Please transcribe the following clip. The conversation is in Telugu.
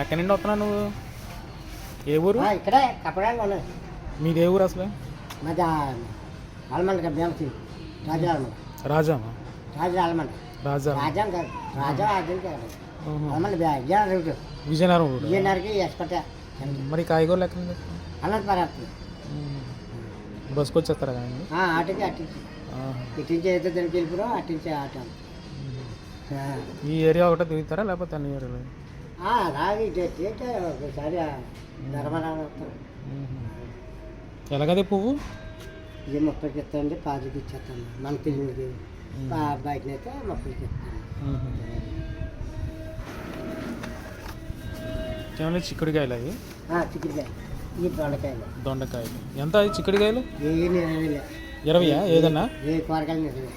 ఎక్కడి నుండి వస్తున్నావు నువ్వు? ఏ ఊరు? ఇక్కడే కప్పడానికి మీది ఏ ఊరు అసలు? మాది రాజా రాజా రాజా రాజాం కాదు రాజా కాదు. ఆలమండ విజయనగరం రూట్ విజయనగరం ఊరు విజయనగరంకి ఎస్పట మరి కాయగూరలు ఎక్కడ నుండి? అనంతపురం. బస్కి వచ్చేస్తారా కానీ అటుకి అట్టించి ఇట్టించి అయితే దానికి వెళ్ళిపోయాం అట్టించి అటు ఆ. ఈ ఏరియా ఒకటే తిరుగుతారా లేకపోతే అన్ని ఏరియాలు? రాగి అయితే ఒకసారి ధర్మరావు ఎలాగదే పువ్వు? ఇది ముప్పైకి ఇస్తాండి పాతికి ఇచ్చేస్తాను. మన తెలియదు బయటనైతే ముప్పైకి ఇస్తాను కేవలం చిక్కుడుకాయలు అవి ఆ, చిక్కుడుకాయ. ఈ దొండకాయలు. దొండకాయలు. ఎంత చిక్కుడుకాయలు? ఇరవయా? ఏదన్నా? ఏ కూరగాయలు.